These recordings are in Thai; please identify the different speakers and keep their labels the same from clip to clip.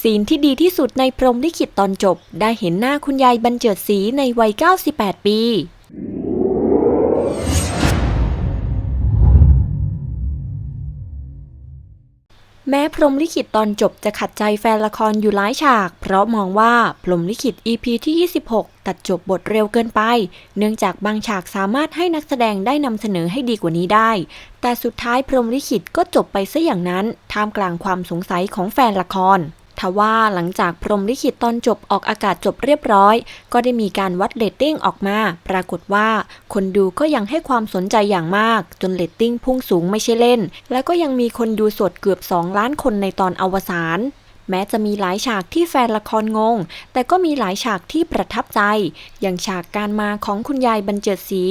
Speaker 1: ซีนที่ดีที่สุดในพรหมลิขิตตอนจบ ได้เห็นหน้าคุณยายบรรเจิดศรีในวัย 98 ปี แม้พรหมลิขิตตอนจบจะขัดใจแฟนละครอยู่หลายฉาก เพราะมองว่าพรหมลิขิต EP ที่ 26 ตัดจบบทเร็วเกินไป เนื่องจากบางฉากสามารถให้นักแสดงได้นำเสนอให้ดีกว่านี้ได้ แต่สุดท้ายพรหมลิขิตก็จบไปซะอย่างนั้น ท่ามกลางความสงสัยของแฟนละคร ทว่าหลังจากพรมลิขิตตอนจบออกอากาศจบเรียบร้อย ก็ได้มีการวัดเรตติ้งออกมา ปรากฏว่า คนดูก็ยังให้ความสนใจอย่างมาก จนเรตติ้งพุ่งสูงไม่ใช่เล่น และก็ยังมีคนดูสดเกือบ 2 ล้านคนในตอนอวสาน แม้จะมีหลายฉากที่แฟนละครงง แต่ก็มีหลายฉากที่ประทับใจ อย่างฉากการมาของคุณยายบรรเจิดศรี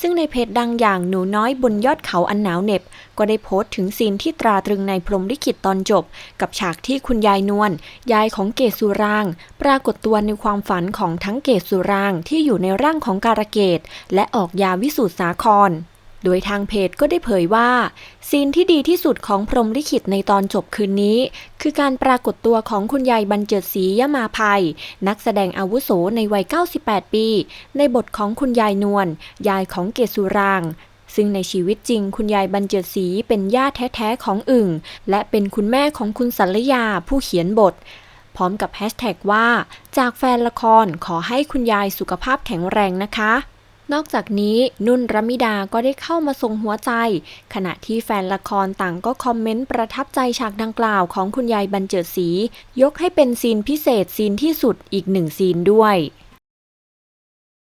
Speaker 1: ซึ่งในเพจดังอย่างหนูน้อยบนยอดเขาอันหนาวเหน็บ ก็ได้โพสต์ถึงซีนที่ตราตรึงในพรมลิขิตตอนจบ กับฉากที่คุณยายนวลยายของเกศสุราง ปรากฏตัวในความฝันของทั้งเกศสุรางที่อยู่ในร่างของการะเกดและออกยาวิสูตรสาคร โดยทางเพจก็ได้เผยว่า ซีนที่ดีที่สุดของพรมลิขิตในตอนจบคืนนี้ คือการปรากฏตัวของคุณยายบรรเจิดศรียมาภัย นักแสดงอาวุโสในวัย 98 ปี ในบทของคุณยายนวลยายของเกศสุรางซึ่งในชีวิตจริงคุณยายบรรเจิดศรีเป็นญาติแท้ๆของอึ่ง และเป็นคุณแม่ของคุณสัลยาผู้เขียนบท พร้อมกับแฮชแท็กว่า จากแฟนละครขอให้คุณยายสุขภาพแข็งแรงนะคะ นอกจากนี้นุ่นรมิดาก็ได้เข้ามาส่งหัวใจ ขณะที่แฟนละครต่างก็คอมเมนต์ประทับใจฉากดังกล่าวของคุณยายบรรเจิดศรียกให้เป็นซีนพิเศษซีนที่สุดอีกหนึ่งซีนด้วย